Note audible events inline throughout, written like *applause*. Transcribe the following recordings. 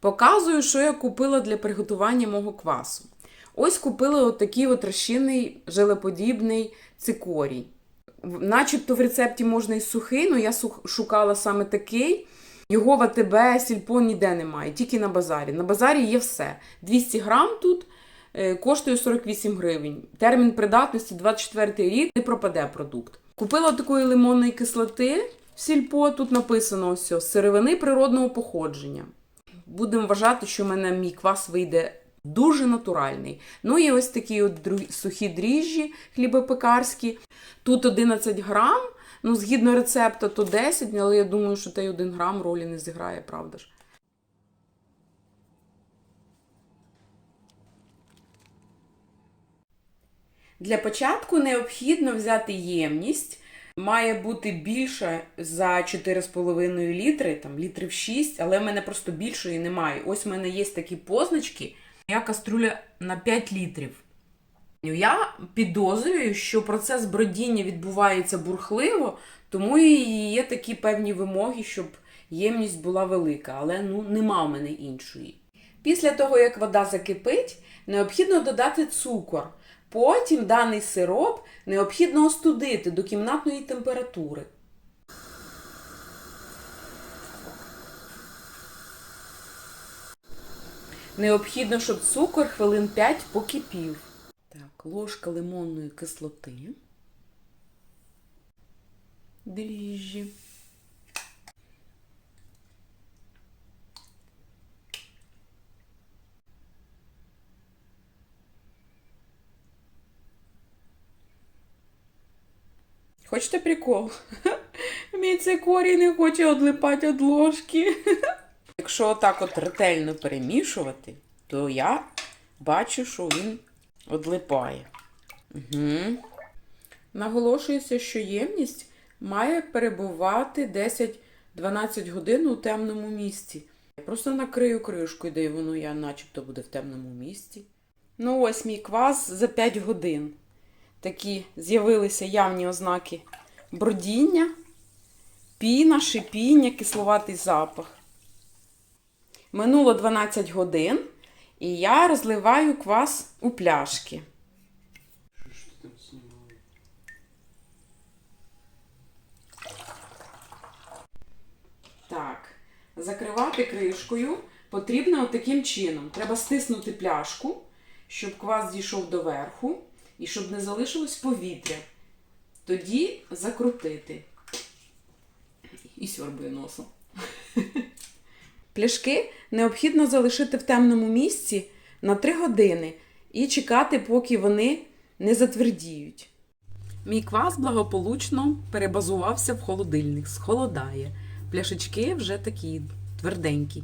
Показую, що я купила для приготування мого квасу. Ось купила отакий от розчинний желеподібний цикорій. Начебто в рецепті можна і сухий, але я шукала саме такий. Його в АТБ, сільпо ніде немає, тільки на базарі. На базарі є все. 200 грам тут е, коштує 48 гривень. Термін придатності 24 рік, не пропаде продукт. Купила такої лимонної кислоти в сільпо. Тут написано ось, сировини природного походження. Будемо вважати, що в мене мій квас вийде дуже натуральний. Ну і ось такі от сухі дріжджі хлібопекарські. Тут 11 грам. Ну, згідно рецепту, то 10, але я думаю, що той 1 грам ролі не зіграє, правда ж. Для початку необхідно взяти ємність. Має бути більше за 4,5 літри, там літрів 6, але в мене просто більшої немає. Ось в мене є такі позначки. Я каструля на 5 літрів. Я підозрюю, що процес бродіння відбувається бурхливо, тому і є такі певні вимоги, щоб ємність була велика, але ну нема в мене іншої. Після того, як вода закипить, необхідно додати цукор. Потім даний сироп необхідно остудити до кімнатної температури. Необхідно, щоб цукор хвилин 5 покипів. Так, ложка лимонної кислоти. Дріжджі. Хочете прикол? *laughs* Мій цей корій не хоче одлипати від ложки. *laughs* Якщо отак от ретельно перемішувати, то я бачу, що він одлипає. Угу. Наголошується, що ємність має перебувати 10-12 годин у темному місці. Я просто накрию кришкою, де воно я начебто буде в темному місці. Ну ось мій квас за 5 годин. Такі з'явилися явні ознаки бродіння, піна, шипіння, кисловатий запах. Минуло 12 годин, і я розливаю квас у пляшки. Так, закривати кришкою потрібно от таким чином. Треба стиснути пляшку, щоб квас дійшов до верху і щоб не залишилось повітря. Тоді закрутити. І сьорбує носом. Пляшки необхідно залишити в темному місці на 3 години і чекати, поки вони не затвердіють. Мій квас благополучно перебазувався в холодильник, схолодає. Пляшечки вже такі тверденькі.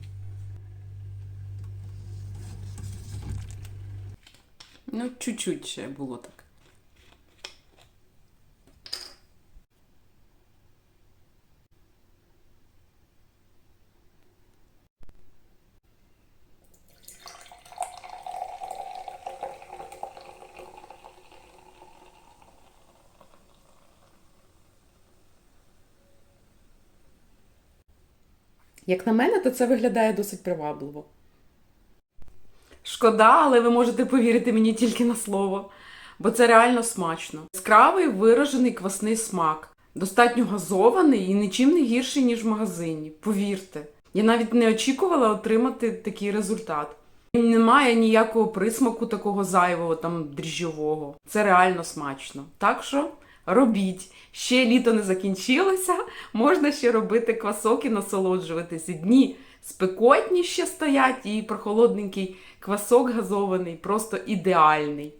Ну, чуть-чуть ще було так. Як на мене, то це виглядає досить привабливо. Шкода, але ви можете повірити мені тільки на слово, бо це реально смачно. Яскравий виражений квасний смак, достатньо газований і нічим не гірший, ніж в магазині. Повірте. Я навіть не очікувала отримати такий результат. Немає ніякого присмаку такого зайвого, там дріжджового. Це реально смачно. Так що робіть. Ще літо не закінчилося, можна ще робити квасок і насолоджуватися. Дні спекотні ще стоять, і прохолодненький квасок газований, просто ідеальний.